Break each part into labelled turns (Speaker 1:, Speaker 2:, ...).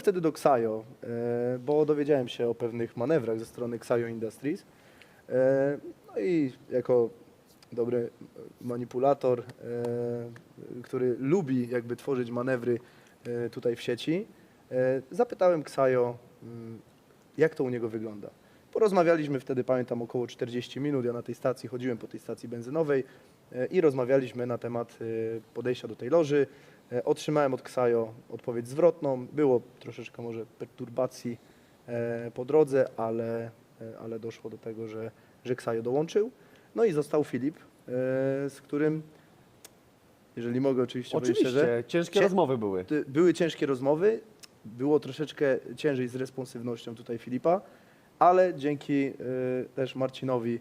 Speaker 1: wtedy do Xayo, e, bo dowiedziałem się o pewnych manewrach ze strony Xayo Industries. E, No i jako dobry manipulator, e, który lubi jakby tworzyć manewry tutaj w sieci, zapytałem Xayo, mm, jak to u niego wygląda. Porozmawialiśmy wtedy, pamiętam, około 40 minut. Ja na tej stacji chodziłem po tej stacji benzynowej i rozmawialiśmy na temat e, podejścia do tej loży. E, Otrzymałem od Ksajo odpowiedź zwrotną. Było troszeczkę może perturbacji e, po drodze, ale, e, ale doszło do tego, że, że Ksajo dołączył. No i został Filip, e, z którym, jeżeli mogę oczywiście, powiedzieć
Speaker 2: Oczywiście,
Speaker 1: szczerze,
Speaker 2: ciężkie rozmowy były.
Speaker 1: były ciężkie rozmowy, było troszeczkę ciężej z responsywnością tutaj Filipa, ale dzięki też Marcinowi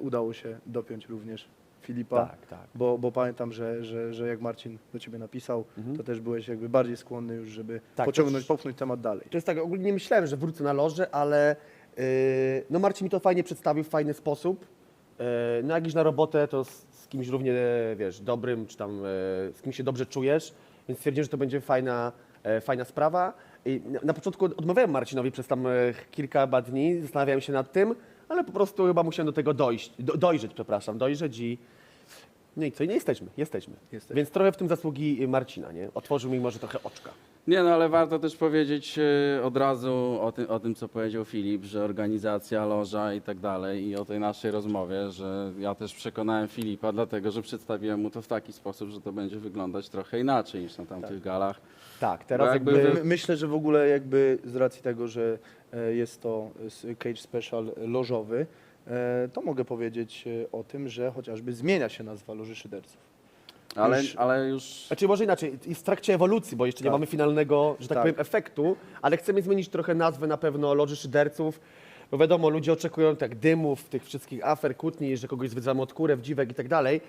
Speaker 1: udało się dopiąć również Filipa,
Speaker 2: Tak, tak.
Speaker 1: bo, bo pamiętam, że, że, że jak Marcin do ciebie napisał,
Speaker 2: Mhm.
Speaker 1: to też byłeś jakby bardziej skłonny już, żeby
Speaker 2: Tak,
Speaker 1: pociągnąć, popchnąć temat dalej.
Speaker 2: To jest tak, ogólnie nie myślałem, że wrócę na loże, ale yy, no Marcin mi to fajnie przedstawił, w fajny sposób. Yy, no jak iść na robotę, to z, z kimś równie, wiesz, dobrym, czy tam yy, z kim się dobrze czujesz, więc stwierdziłem, że to będzie fajna, yy, fajna sprawa. I na, na początku odmawiałem Marcinowi przez tam yy, kilka chyba dni, zastanawiałem się nad tym, ale po prostu chyba musiałem do tego dojść, do, dojrzeć, przepraszam, dojrzeć i no i co, i nie jesteśmy, jesteśmy.
Speaker 1: Jesteśmy.
Speaker 2: Więc trochę w tym zasługi Marcina, nie? Otworzył mi może trochę oczka.
Speaker 3: Nie, no ale warto też powiedzieć e, od razu o, tym, o tym, co powiedział Filip, że organizacja, loża i tak dalej i o tej naszej rozmowie, że ja też przekonałem Filipa, dlatego że przedstawiłem mu to w taki sposób, że to będzie wyglądać trochę inaczej niż na tamtych galach.
Speaker 2: Tak, teraz
Speaker 3: Bo
Speaker 2: jakby...
Speaker 3: jakby
Speaker 1: My- Myślę, że w ogóle jakby z racji tego, że e, jest to s- Cage Special lożowy, e, to mogę powiedzieć e, o tym, że chociażby zmienia się nazwa Loży Szyderców.
Speaker 3: Ale
Speaker 1: Już-
Speaker 3: ale już
Speaker 2: Znaczy może inaczej, jest w trakcie ewolucji, bo jeszcze nie
Speaker 1: Tak.
Speaker 2: mamy finalnego, że tak,
Speaker 1: Tak.
Speaker 2: powiem, efektu, ale chcemy zmienić trochę nazwę na pewno Loży Szyderców, bo wiadomo, ludzie oczekują tak dymów, tych wszystkich afer, kłótni, że kogoś zwydzamy od kurę, dziwek i tak dalej.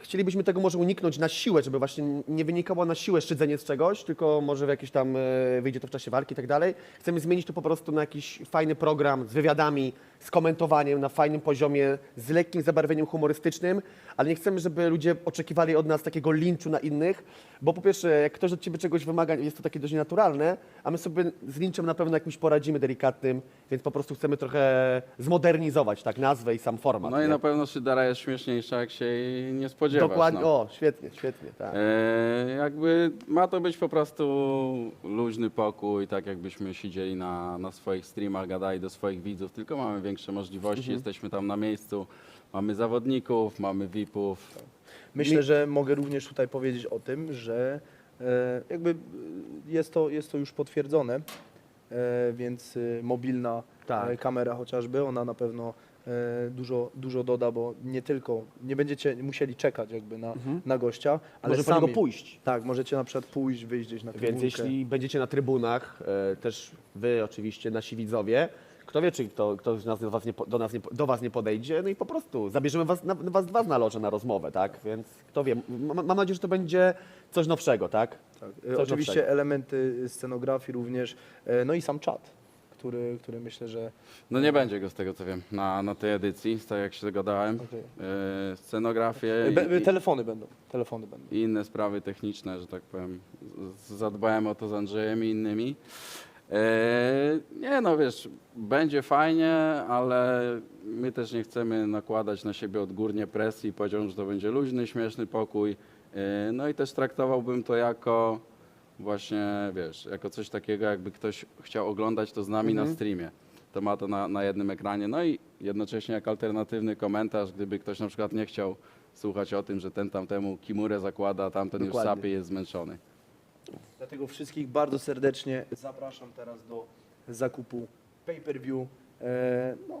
Speaker 2: Chcielibyśmy tego może uniknąć na siłę, żeby właśnie nie wynikało na siłę szydzenie z czegoś, tylko może w jakieś tam e, wyjdzie to w czasie walki i tak dalej. Chcemy zmienić to po prostu na jakiś fajny program z wywiadami, z komentowaniem na fajnym poziomie, z lekkim zabarwieniem humorystycznym, ale nie chcemy, żeby ludzie oczekiwali od nas takiego linczu na innych, bo po pierwsze, jak ktoś od ciebie czegoś wymaga, jest to takie dość naturalne, a my sobie z linczem na pewno jakimś poradzimy delikatnym, więc po prostu chcemy trochę zmodernizować tak nazwę i sam format.
Speaker 3: No i
Speaker 2: nie?
Speaker 3: na pewno Szydara jest śmieszniejsza, jak się jej nie spodziewasz.
Speaker 2: Dokładnie,
Speaker 3: no.
Speaker 2: o, świetnie, świetnie, tak.
Speaker 3: E, jakby ma to być po prostu luźny pokój, tak jakbyśmy siedzieli na, na swoich streamach, gadali do swoich widzów, tylko mamy większe możliwości,
Speaker 2: Mhm.
Speaker 3: jesteśmy tam na miejscu, mamy zawodników, mamy VIP-ów.
Speaker 1: Myślę, że mogę również tutaj powiedzieć o tym, że e, jakby e, jest to, jest to już potwierdzone, e, więc mobilna
Speaker 2: Tak.
Speaker 1: kamera chociażby, ona na pewno dużo, dużo doda, bo nie tylko, nie będziecie musieli czekać jakby na, na gościa, ale
Speaker 2: Może po
Speaker 1: sami,
Speaker 2: niego pójść.
Speaker 1: Tak, możecie na przykład pójść, wyjść gdzieś na
Speaker 2: Więc
Speaker 1: trybunkę.
Speaker 2: jeśli będziecie na trybunach, też wy oczywiście, nasi widzowie, kto wie, czy kto, ktoś z nas do, was nie, po- do, nas nie, po- do was nie podejdzie, no i po prostu zabierzemy was, na, was dwa na loże na rozmowę, tak? Więc kto wie, mam, mam nadzieję, że to będzie coś nowszego, tak?
Speaker 1: Tak.
Speaker 2: Coś
Speaker 1: Oczywiście
Speaker 2: nowszego.
Speaker 1: elementy scenografii również, e, no i sam czat, który, który myślę, że
Speaker 3: No nie będzie go z tego co wiem na, na tej edycji, z tak jak się dogadałem.
Speaker 1: Okej.
Speaker 3: E, scenografię
Speaker 1: E, be,
Speaker 3: i,
Speaker 1: telefony będą, telefony będą.
Speaker 3: i inne sprawy techniczne, że tak powiem. Z- Zadbałem o to z Andrzejem i innymi. E, nie no, wiesz, będzie fajnie, ale my też nie chcemy nakładać na siebie odgórnie presji. Powiedziałbym, że to będzie luźny, śmieszny pokój. E, no i też traktowałbym to jako właśnie, wiesz, jako coś takiego, jakby ktoś chciał oglądać to z nami na streamie. To ma to na, na jednym ekranie. No i jednocześnie jak alternatywny komentarz, gdyby ktoś na przykład nie chciał słuchać o tym, że ten tamtemu kimurę zakłada, a tamten
Speaker 2: Dokładnie.
Speaker 3: już sapie jest zmęczony.
Speaker 1: Dlatego wszystkich bardzo serdecznie zapraszam teraz do zakupu pay-per-view. E, no,